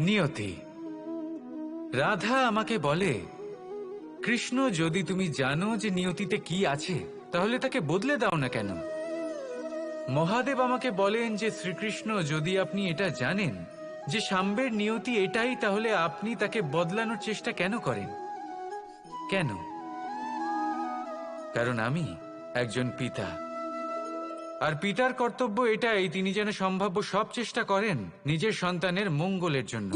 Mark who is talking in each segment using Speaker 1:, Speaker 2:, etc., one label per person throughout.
Speaker 1: নিয়তি। রাধা আমাকে বলে, কৃষ্ণ, যদি তুমি জানো যে নিয়তিতে কি আছে, তাহলে তাকে বদলে দাও না কেন? মহাদেব আমাকে বলেন যে, শ্রীকৃষ্ণ, যদি আপনি এটা জানেন, যে সাম্বের নিয়তি এটাই, তাহলে আপনি তাকে বদলানোর চেষ্টা কেন করেন? কেন? কারণ আমি একজন পিতা। আর পিতার কর্তব্য এটাই, তিনি যেন সম্ভাব্য সব চেষ্টা করেন নিজের সন্তানের মঙ্গলের জন্য।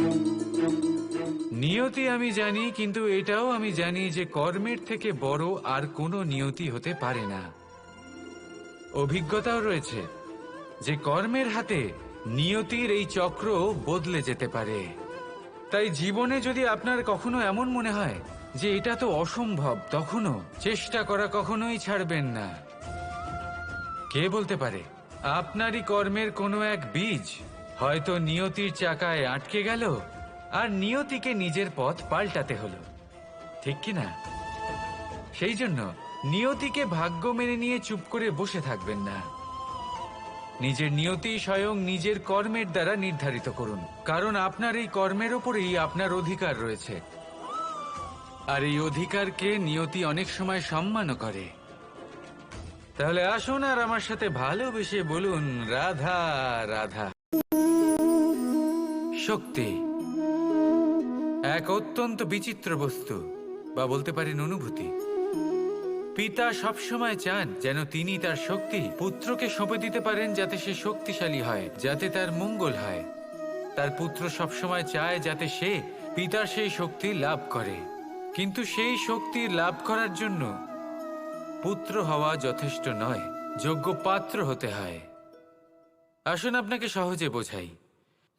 Speaker 1: নিয়তি আমি জানি, কিন্তু এটাও আমি জানি যে কর্মের থেকে বড় আর কোনো নিয়তি হতে পারে না। অভিজ্ঞতাও রয়েছে যে কর্মের হাতে নিয়তির এই চক্র বদলে যেতে পারে। তাই জীবনে যদি আপনার কখনো এমন মনে হয় যে এটা তো অসম্ভব, তখনও চেষ্টা করা কখনোই ছাড়বেন না। কে বলতে পারে? আপনারই কর্মের কোনো এক বীজ হয়তো নিয়তির চাকায় আটকে গেল আর নিয়তিকে নিজের পথ পাল্টাতে হলো। ঠিক কি না? সেই জন্য নিয়তিকে ভাগ্য মেনে নিয়ে চুপ করে বসে থাকবেন না। নিজের নিয়তি স্বয়ং নিজের কর্মের দ্বারা নির্ধারিত করুন, কারণ আপনার এই কর্মের ওপরেই আপনার অধিকার রয়েছে। আর এই অধিকারকে নিয়তি অনেক সময় সম্মানও করে। তাহলে আসুন আর আমার সাথে ভালোবেসে বলুন, রাধা রাধা। শক্তি। এক অত্যন্ত বিচিত্র বস্তু, বা বলতে পারেন অনুভূতি। পিতা সবসময় চান যেন তিনি তার শক্তি, পুত্রকে সঁপে দিতে পারেন যাতে সে শক্তিশালী হয়, যাতে তার মঙ্গল হয়। তার পুত্র সবসময় চায় যাতে সে পিতার সেই শক্তি লাভ করে। কিন্তু সেই শক্তি লাভ করার জন্য পুত্র হওয়া যথেষ্ট নয়, যোগ্য পাত্র হতে হয়। আসুন আপনাকে সহজে বোঝাই।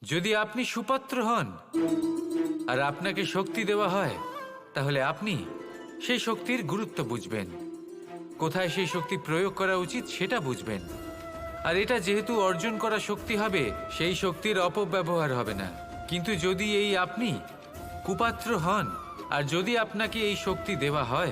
Speaker 1: যদি আপনি সুপাত্র হন আর আপনাকে শক্তি দেওয়া হয়, তাহলে আপনি সেই শক্তির গুরুত্ব বুঝবেন। কোথায় সেই শক্তি প্রয়োগ করা উচিত সেটা বুঝবেন। আর এটা যেহেতু অর্জন করা শক্তি হবে, সেই শক্তির অপব্যবহার হবে না। কিন্তু যদি এই আপনি কুপাত্র হন, আর যদি আপনাকে এই শক্তি দেওয়া হয়